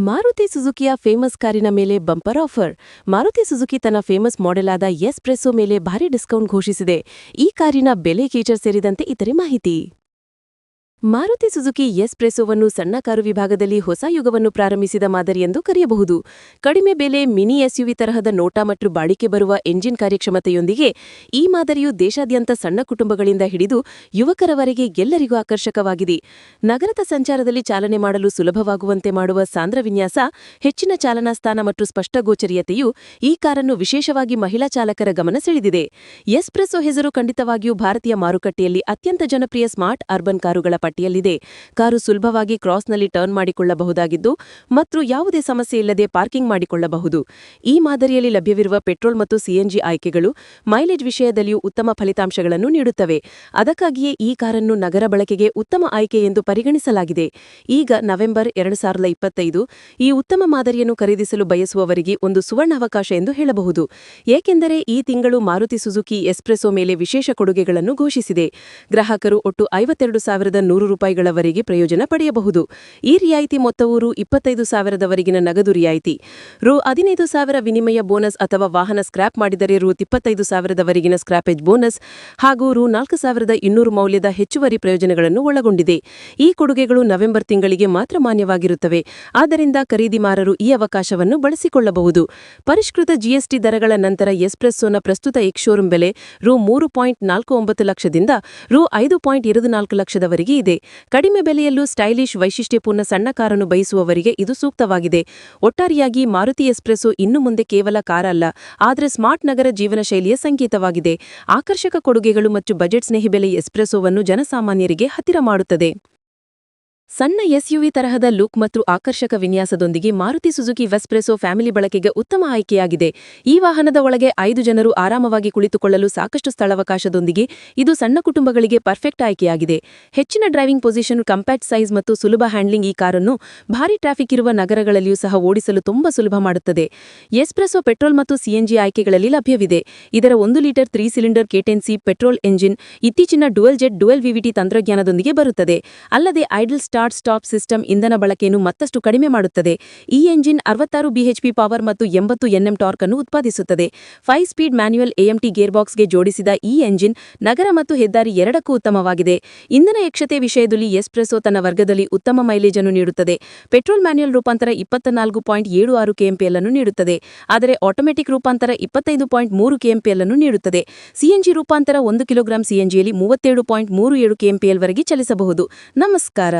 Maruti ಸುಜುಕಿಯ famous ಕಾರಿನ ಮೇಲೆ bumper offer. Maruti Suzuki ತನ್ನ ಫೇಮಸ್ ಮಾಡೆಲ್ ಆದ ಎಸ್ ಪ್ರೆಸೋ ಮೇಲೆ ಭಾರಿ ಡಿಸ್ಕೌಂಟ್ ಘೋಷಿಸಿದೆ. ಈ ಕಾರಿನ ಬೆಲೆ, ಫೀಚರ್ ಸೇರಿದಂತೆ ಇತರೆ ಮಾಹಿತಿ. ಮಾರುತಿ ಸುಜುಕಿ ಎಸ್ ಪ್ರೆಸೋವನ್ನು ಸಣ್ಣ ಕಾರು ವಿಭಾಗದಲ್ಲಿ ಹೊಸ ಯುಗವನ್ನು ಪ್ರಾರಂಭಿಸಿದ ಮಾದರಿ ಎಂದು ಕರೆಯಬಹುದು. ಕಡಿಮೆ ಬೆಲೆ ಮಿನಿ ಎಸ್ಯುವಿ ತರಹದ ನೋಟ ಮತ್ತು ಬಾಳಿಕೆ ಬರುವ ಎಂಜಿನ್ ಕಾರ್ಯಕ್ಷಮತೆಯೊಂದಿಗೆ ಈ ಮಾದರಿಯು ದೇಶಾದ್ಯಂತ ಸಣ್ಣ ಕುಟುಂಬಗಳಿಂದ ಹಿಡಿದು ಯುವಕರವರೆಗೆ ಎಲ್ಲರಿಗೂ ಆಕರ್ಷಕವಾಗಿದೆ. ನಗರದ ಸಂಚಾರದಲ್ಲಿ ಚಾಲನೆ ಮಾಡಲು ಸುಲಭವಾಗುವಂತೆ ಮಾಡುವ ಸಾಂದ್ರ ವಿನ್ಯಾಸ, ಹೆಚ್ಚಿನ ಚಾಲನಾ ಸ್ಥಾನ ಮತ್ತು ಸ್ಪಷ್ಟ ಸ್ಪಷ್ಟಗೋಚರಿಯತೆಯು ಈ ಕಾರನ್ನು ವಿಶೇಷವಾಗಿ ಮಹಿಳಾ ಚಾಲಕರ ಗಮನ ಸೆಳೆದಿದೆ. ಎಸ್ ಪ್ರೆಸೋ ಹೆಸರು ಖಂಡಿತವಾಗಿಯೂ ಭಾರತೀಯ ಮಾರುಕಟ್ಟೆಯಲ್ಲಿ ಅತ್ಯಂತ ಜನಪ್ರಿಯ ಸ್ಮಾರ್ಟ್ ಅರ್ಬನ್ ಕಾರುಗಳ ಪಟ್ಟಿಯಲ್ಲಿದೆ. ಕಾರು ಸುಲಭವಾಗಿ ಕ್ರಾಸ್ನಲ್ಲಿ ಟರ್ನ್ ಮಾಡಿಕೊಳ್ಳಬಹುದಾಗಿದ್ದು, ಮತ್ತು ಯಾವುದೇ ಸಮಸ್ಯೆ ಇಲ್ಲದೆ ಪಾರ್ಕಿಂಗ್ ಮಾಡಿಕೊಳ್ಳಬಹುದು. ಈ ಮಾದರಿಯಲ್ಲಿ ಲಭ್ಯವಿರುವ ಪೆಟ್ರೋಲ್ ಮತ್ತು ಸಿಎನ್ಜಿ ಆಯ್ಕೆಗಳು ಮೈಲೇಜ್ ವಿಷಯದಲ್ಲಿಯೂ ಉತ್ತಮ ಫಲಿತಾಂಶಗಳನ್ನು ನೀಡುತ್ತವೆ. ಅದಕ್ಕಾಗಿಯೇ ಈ ಕಾರನ್ನು ನಗರ ಬಳಕೆಗೆ ಉತ್ತಮ ಆಯ್ಕೆ ಎಂದು ಪರಿಗಣಿಸಲಾಗಿದೆ. ಈಗ ನವೆಂಬರ್ ಎರಡು ಸಾವಿರದ ಇಪ್ಪತ್ತೈದು, ಈ ಉತ್ತಮ ಮಾದರಿಯನ್ನು ಖರೀದಿಸಲು ಬಯಸುವವರಿಗೆ ಒಂದು ಸುವರ್ಣಾವಕಾಶ ಎಂದು ಹೇಳಬಹುದು. ಏಕೆಂದರೆ ಈ ತಿಂಗಳು ಮಾರುತಿ ಸುಜುಕಿ ಎಸ್ಪ್ರೆಸೋ ಮೇಲೆ ವಿಶೇಷ ಕೊಡುಗೆಗಳನ್ನು ಘೋಷಿಸಿದೆ. ಗ್ರಾಹಕರು ಒಟ್ಟು ಐವತ್ತೆರಡು ಸಾವಿರದ ನೂರು ರೂಪಾಯಿಗಳವರೆಗೆ ಪ್ರಯೋಜನ ಪಡೆಯಬಹುದು. ಈ ರಿಯಾಯಿತಿ ಮೊತ್ತವು ರು ಇಪ್ಪತ್ತೈದು ಸಾವಿರದವರೆಗಿನ ನಗದು ರಿಯಾಯಿತಿ. ರು ಹದಿನೈದು ಸಾವಿರ ವಿನಿಮಯ ಬೋನಸ್ ಅಥವಾ ವಾಹನ ಸ್ಕ್ರಾಪ್ ಮಾಡಿದರೆ ರು ಇಪ್ಪತ್ತೈದು ಸಾವಿರದವರೆಗಿನ ಸ್ಕ್ರಾಪೇಜ್ ಬೋನಸ್ ಹಾಗೂ ರು ನಾಲ್ಕು ಸಾವಿರದ ಇನ್ನೂರು ಮೌಲ್ಯದ ಹೆಚ್ಚುವರಿ ಪ್ರಯೋಜನಗಳನ್ನು ಒಳಗೊಂಡಿದೆ. ಈ ಕೊಡುಗೆಗಳು ನವೆಂಬರ್ ತಿಂಗಳಿಗೆ ಮಾತ್ರ ಮಾನ್ಯವಾಗಿರುತ್ತವೆ. ಆದ್ದರಿಂದ ಖರೀದಿಮಾರರು ಈ ಅವಕಾಶವನ್ನು ಬಳಸಿಕೊಳ್ಳಬಹುದು. ಪರಿಷ್ಕೃತ ಜಿಎಸ್ಟಿ ದರಗಳ ನಂತರ ಎಸ್ಪ್ರೆಸ್ಸೋನ ಪ್ರಸ್ತುತ ಎಕ್ ಶೋರೂಂ ಬೆಲೆ ರು ಮೂರು ಪಾಯಿಂಟ್ ನಾಲ್ಕು ಒಂಬತ್ತು ಲಕ್ಷದಿಂದ ರು ಐದು ಪಾಯಿಂಟ್ ಎರಡು ನಾಲ್ಕು ಲಕ್ಷದವರೆಗೆ ಇದೆ. ಕಡಿಮೆ ಬೆಲೆಯಲ್ಲೂ ಸ್ಟೈಲಿಶ್, ವೈಶಿಷ್ಟ್ಯಪೂರ್ಣ ಸಣ್ಣ ಕಾರನ್ನು ಬಯಸುವವರಿಗೆ ಇದು ಸೂಕ್ತವಾಗಿದೆ. ಒಟ್ಟಾರೆಯಾಗಿ ಮಾರುತಿ ಎಸ್ಪ್ರೆಸೋ ಇನ್ನು ಮುಂದೆ ಕೇವಲ ಕಾರಲ್ಲ ಆದರೆ ಸ್ಮಾರ್ಟ್ ನಗರ ಜೀವನ ಶೈಲಿಯ ಸಂಕೇತವಾಗಿದೆ. ಆಕರ್ಷಕ ಕೊಡುಗೆಗಳು ಮತ್ತು ಬಜೆಟ್ ಸ್ನೇಹಿ ಬೆಲೆ ಎಸ್ಪ್ರೆಸೋವನ್ನು ಜನಸಾಮಾನ್ಯರಿಗೆ ಹತ್ತಿರ ಮಾಡುತ್ತದೆ. ಸಣ್ಣ ಎಸ್ಯುವಿ ತರಹದ ಲುಕ್ ಮತ್ತು ಆಕರ್ಷಕ ವಿನ್ಯಾಸದೊಂದಿಗೆ Maruti Suzuki S Presso family ಬಳಕೆಗೆ ಉತ್ತಮ ಆಯ್ಕೆಯಾಗಿದೆ. ಈ ವಾಹನದ ಒಳಗೆ ಐದು ಜನರು ಆರಾಮವಾಗಿ ಕುಳಿತುಕೊಳ್ಳಲು ಸಾಕಷ್ಟು ಸ್ಥಳಾವಕಾಶದೊಂದಿಗೆ ಇದು ಸಣ್ಣ ಕುಟುಂಬಗಳಿಗೆ ಪರ್ಫೆಕ್ಟ್ ಆಯ್ಕೆಯಾಗಿದೆ. ಹೆಚ್ಚಿನ ಡ್ರೈವಿಂಗ್ ಪೊಸಿಷನ್, ಕಂಪ್ಯಾಕ್ಟ್ ಸೈಜ್ ಮತ್ತು ಸುಲಭ ಹ್ಯಾಂಡ್ಲಿಂಗ್ ಈ ಕಾರನ್ನು ಭಾರಿ ಟ್ರಾಫಿಕ್ ಇರುವ ನಗರಗಳಲ್ಲಿಯೂ ಸಹ ಓಡಿಸಲು ತುಂಬಾ ಸುಲಭ ಮಾಡುತ್ತದೆ. ಎಸ್ಪ್ರೆಸೋ ಪೆಟ್ರೋಲ್ ಮತ್ತು ಸಿಎನ್ಜಿ ಆಯ್ಕೆಗಳಲ್ಲಿ ಲಭ್ಯವಿದೆ. ಇದರ ಒಂದು litre three cylinder ಕೆಟೆನ್ಸಿ petrol engine, ಇತ್ತೀಚಿನ ಡುವೆಲ್ ಜೆಟ್ ಡುವೆಲ್ ವಿವಿಟಿ ತಂತ್ರಜ್ಞಾನದೊಂದಿಗೆ ಬರುತ್ತದೆ. ಅಲ್ಲದೆ ಐಡಲ್ ಸ್ಟಾರ್ಟ್ ಸ್ಟಾಪ್ ಸಿಸ್ಟಮ್ ಇಂಧನ ಬಳಕೆಯನ್ನು ಮತ್ತಷ್ಟು ಕಡಿಮೆ ಮಾಡುತ್ತದೆ. ಈ ಎಂಜಿನ್ ಅರವತ್ತಾರು ಬಿಎಚ್ಪಿ ಪವರ್ ಮತ್ತು ಎಂಬತ್ತು ಎನ್ಎಂ ಟಾರ್ಕ್ ಅನ್ನು ಉತ್ಪಾದಿಸುತ್ತದೆ. ಫೈವ್ ಸ್ಪೀಡ್ ಮ್ಯಾನ್ಯುಯಲ್ ಎಎಂಟಿ ಗೇರ್ಬಾಕ್ಸ್ಗೆ ಜೋಡಿಸಿದ ಈ ಎಂಜಿನ್ ನಗರ ಮತ್ತು ಹೆದ್ದಾರಿ ಎರಡಕ್ಕೂ ಉತ್ತಮವಾಗಿದೆ. ಇಂಧನ ಯಕ್ಷತೆ ವಿಷಯದಲ್ಲಿ ಎಸ್ಪ್ರೆಸೋ ತನ್ನ ವರ್ಗದಲ್ಲಿ ಉತ್ತಮ ಮೈಲೇಜ್ ಅನ್ನು ನೀಡುತ್ತದೆ. ಪೆಟ್ರೋಲ್ ಮ್ಯಾನ್ಯುಯಲ್ ರೂಪಾಂತರ ಇಪ್ಪತ್ತ ನಾಲ್ಕು ಪಾಯಿಂಟ್ ಏಳು ಆರು ಕೆಎಂಪಿಎಲ್ ಅನ್ನು ನೀಡುತ್ತದೆ. ಆದರೆ ಆಟೋಮೆಟಿಕ್ ರೂಪಾಂತರ ಇಪ್ಪತ್ತೈದು ಪಾಯಿಂಟ್ ಮೂರು ಕೆಎಂಪಿಎಲ್ ಅನ್ನು ನೀಡುತ್ತದೆ. ಸಿಎನ್ಜಿ ರೂಪಾಂತರ ಒಂದು ಕಿಲೋಗ್ರಾಂ ಸಿಎನ್ಜಿಯಲ್ಲಿ ಮೂವತ್ತೇಳು ಪಾಯಿಂಟ್ ಮೂರು ಏಳು ಕೆಎಂಪಿಎಲ್ ವರೆಗೆ ಚಲಿಸಬಹುದು. ನಮಸ್ಕಾರ.